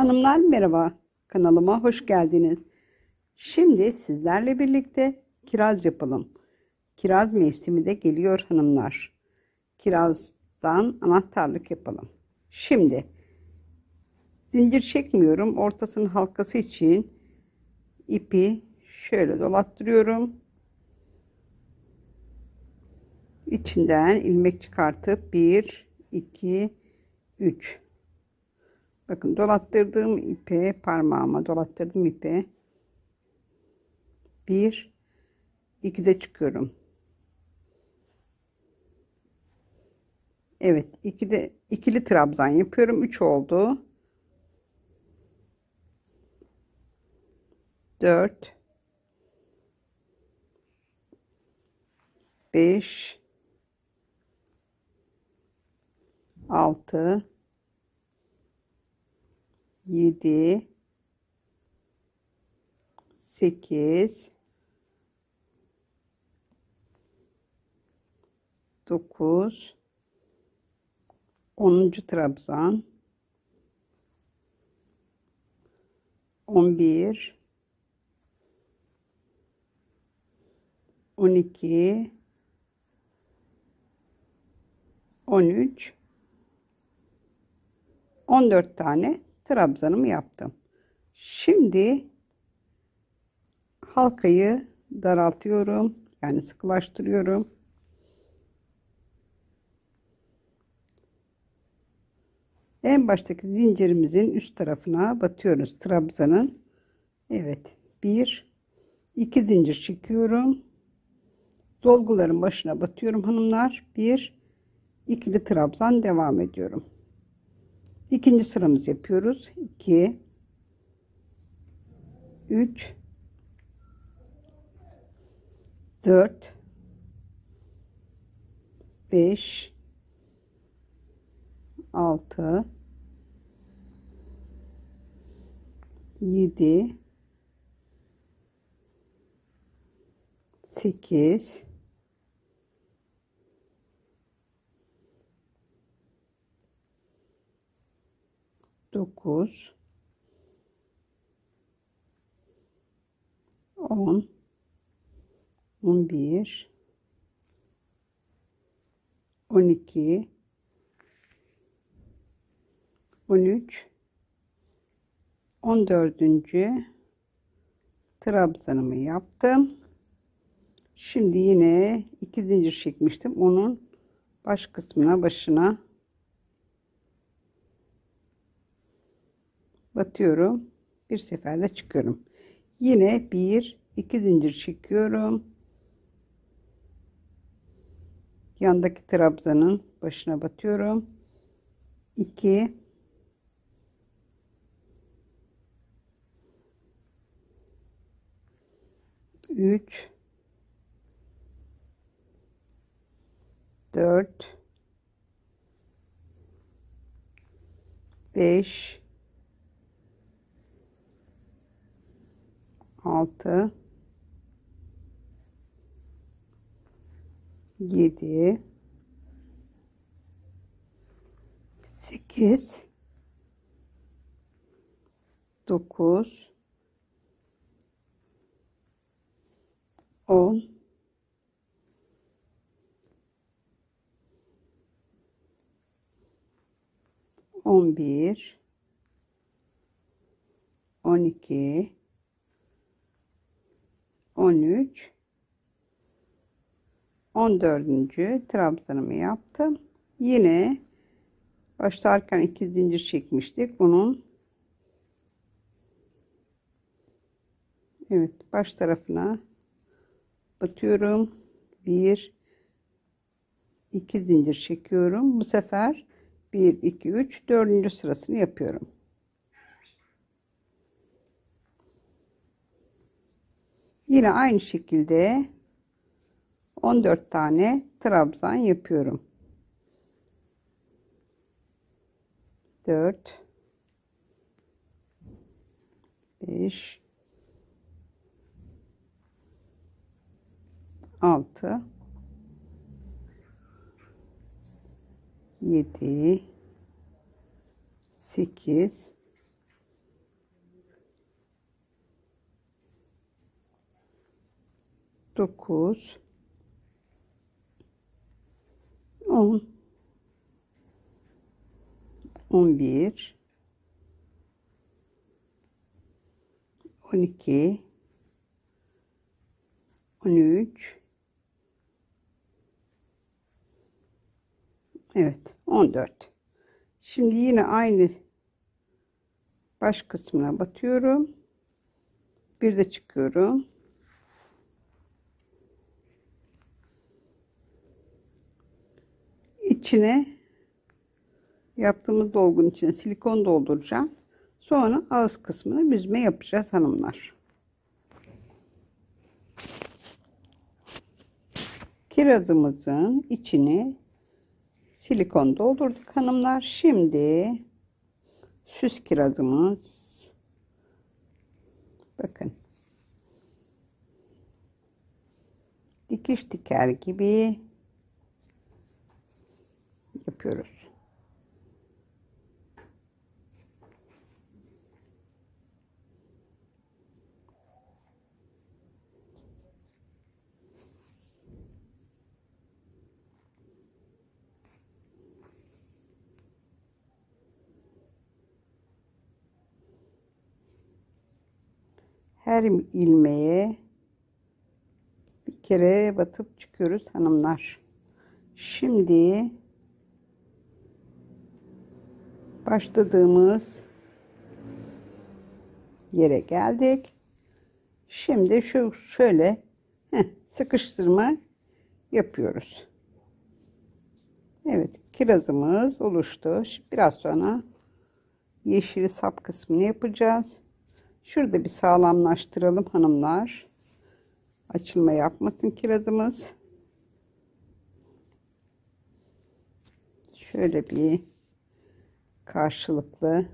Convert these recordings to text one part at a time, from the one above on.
Hanımlar merhaba. Kanalıma hoş geldiniz. Şimdi sizlerle birlikte kiraz yapalım. Kiraz mevsimi de geliyor hanımlar. Kirazdan anahtarlık yapalım. Şimdi zincir çekmiyorum. Ortasının halkası için ipi şöyle dolattırıyorum. İçinden ilmek çıkartıp 1 2 3 Bakın dolattırdığım ipe parmağıma dolattırdım ipe. Bir, iki de çıkıyorum. Evet, iki de ikili trabzan yapıyorum. Üç oldu. Dört. Beş. Altı. 7 8 9 10. trabzan 11 12 13 14 tane trabzanımı yaptım. Şimdi halkayı daraltıyorum. Yani sıkılaştırıyorum. En baştaki zincirimizin üst tarafına batıyoruz trabzanın. Evet. Bir, iki zincir çekiyorum. Dolguların başına batıyorum hanımlar. Bir, ikili trabzan devam ediyorum. İkinci sıramızı yapıyoruz. 2 3 4 5 6 7 8 9 10 11 12 13 14. trabzanımı yaptım. Şimdi yine iki zincir çekmiştim. Onun baş kısmına başına batıyorum. Bir seferde çıkıyorum. Yine bir iki zincir çekiyorum. Yandaki trabzanın başına batıyorum. 2 3 4 5 6 7 8 9 10 11 12 13 14. trabzanımı yaptım. Yine başlarken iki zincir çekmiştik. Bunun Evet, baş tarafına batıyorum. Bir, iki zincir çekiyorum. Bu sefer 1 2 3 4. sırasını yapıyorum. Yine aynı şekilde 14 tane trabzan yapıyorum. 4 5 6 7 8 9 10 11 12 13 Evet 14 Şimdi yine aynı baş kısmına batıyorum. Bir de çıkıyorum içine yaptığımız dolgunun içine silikon dolduracağım. Sonra ağız kısmını büzme yapacağız hanımlar. Kirazımızın içini silikon doldurduk hanımlar. Şimdi süs kirazımız bakın dikiş diker gibi yapıyoruz. Her ilmeğe bir kere batıp çıkıyoruz hanımlar. Şimdi başladığımız yere geldik. Şimdi şu şöyle heh, sıkıştırma yapıyoruz. Evet kirazımız oluştu. Şimdi biraz sonra yeşil sap kısmını yapacağız. Şurada bir sağlamlaştıralım hanımlar. Açılma yapmasın kirazımız. Şöyle bir karşılıklı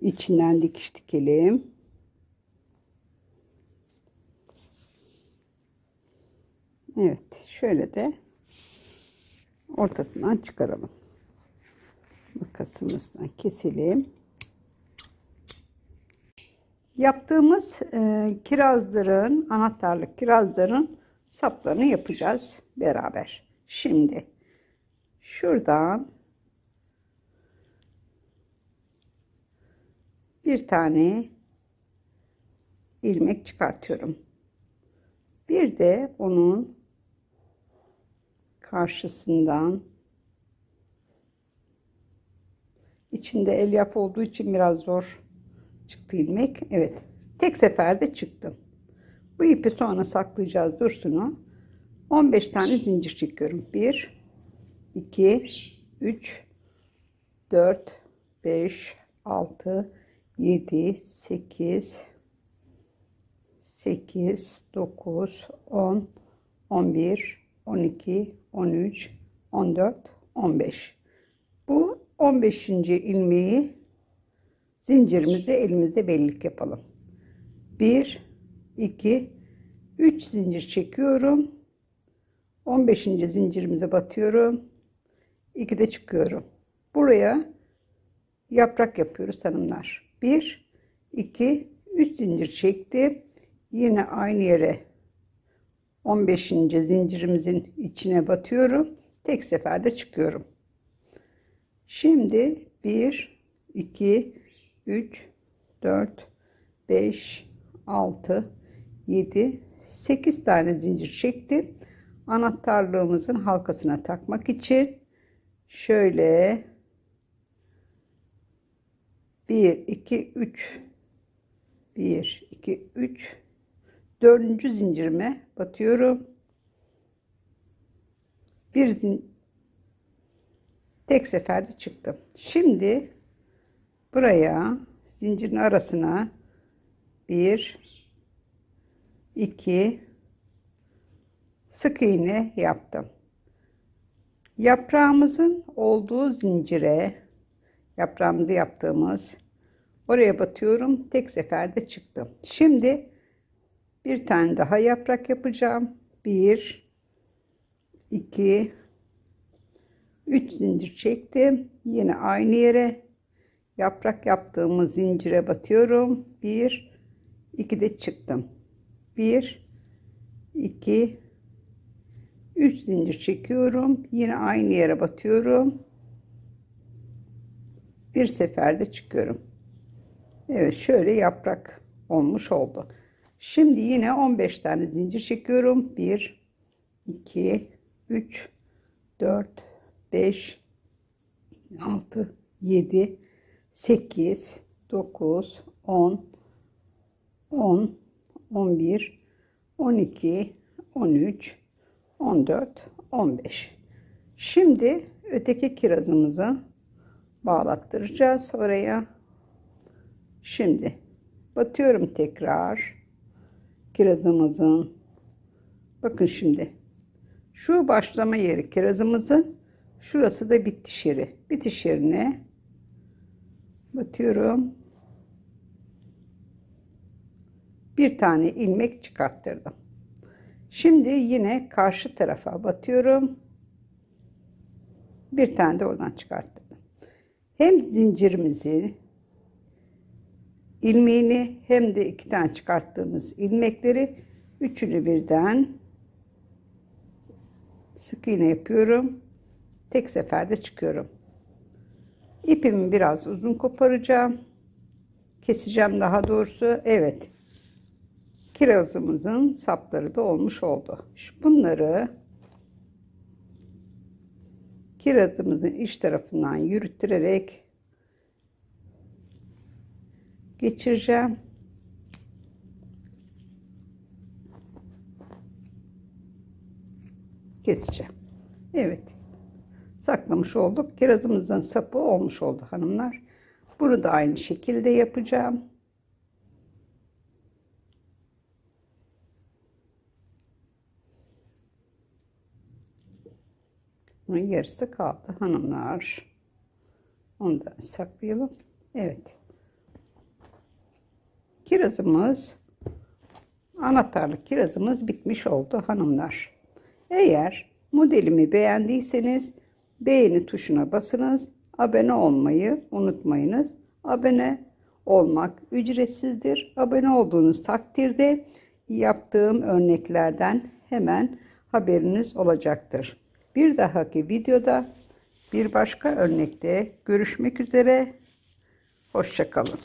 içinden dikiş dikelim. Evet, şöyle de ortasından çıkaralım. Makasımızdan keselim. Yaptığımız e, kirazların, anahtarlık kirazların saplarını yapacağız beraber. Şimdi şuradan bir tane ilmek çıkartıyorum. Bir de onun karşısından içinde elyaf olduğu için biraz zor çıktı ilmek. Evet. Tek seferde çıktım. Bu ipi sonra saklayacağız dursunu. 15 tane zincir çekiyorum. 1 2 3 4 5 6 7 8 8 9 10 11 12 13 14 15 bu 15. ilmeği zincirimizi elimizde belirlik yapalım 1 2 3 zincir çekiyorum 15. zincirimize batıyorum 2 de çıkıyorum buraya yaprak yapıyoruz hanımlar 1 2 3 zincir çektim yine aynı yere 15. zincirimizin içine batıyorum. Tek seferde çıkıyorum. Şimdi 1 2 3 4 5 6 7 8 tane zincir çektim. Anahtarlığımızın halkasına takmak için şöyle 1 2 3 1 2 3 dördüncü zincirime batıyorum. Bir zin tek seferde çıktım. Şimdi buraya zincirin arasına 1 2 sık iğne yaptım. Yaprağımızın olduğu zincire yaprağımızı yaptığımız. Oraya batıyorum tek seferde çıktım. Şimdi bir tane daha yaprak yapacağım. 1 2 3 zincir çektim. Yine aynı yere yaprak yaptığımız zincire batıyorum. 1 2 de çıktım. 1 2 3 zincir çekiyorum. Yine aynı yere batıyorum. Bir seferde çıkıyorum. Evet şöyle yaprak olmuş oldu. Şimdi yine 15 tane zincir çekiyorum. 1 2 3 4 5 6 7 8 9 10 10 11 12 13 14 15 şimdi öteki kirazımızı bağlattıracağız oraya. Şimdi batıyorum tekrar. Kirazımızın. Bakın şimdi. Şu başlama yeri kirazımızın. Şurası da bitiş yeri. Bitiş yerine batıyorum. Bir tane ilmek çıkarttırdım. Şimdi yine karşı tarafa batıyorum. Bir tane de oradan çıkarttırdım hem zincirimizi ilmeğini hem de iki tane çıkarttığımız ilmekleri üçünü birden sık iğne yapıyorum. Tek seferde çıkıyorum. İpimi biraz uzun koparacağım. Keseceğim daha doğrusu. Evet. Kirazımızın sapları da olmuş oldu. Şu bunları kirazımızın iç tarafından yürüttürerek geçireceğim. Keseceğim. Evet. Saklamış olduk. Kirazımızın sapı olmuş oldu hanımlar. Bunu da aynı şekilde yapacağım. Bunun yarısı kaldı hanımlar. Onu da saklayalım. Evet. Kirazımız anahtarlık kirazımız bitmiş oldu hanımlar. Eğer modelimi beğendiyseniz beğeni tuşuna basınız. Abone olmayı unutmayınız. Abone olmak ücretsizdir. Abone olduğunuz takdirde yaptığım örneklerden hemen haberiniz olacaktır. Bir dahaki videoda bir başka örnekte görüşmek üzere. Hoşçakalın.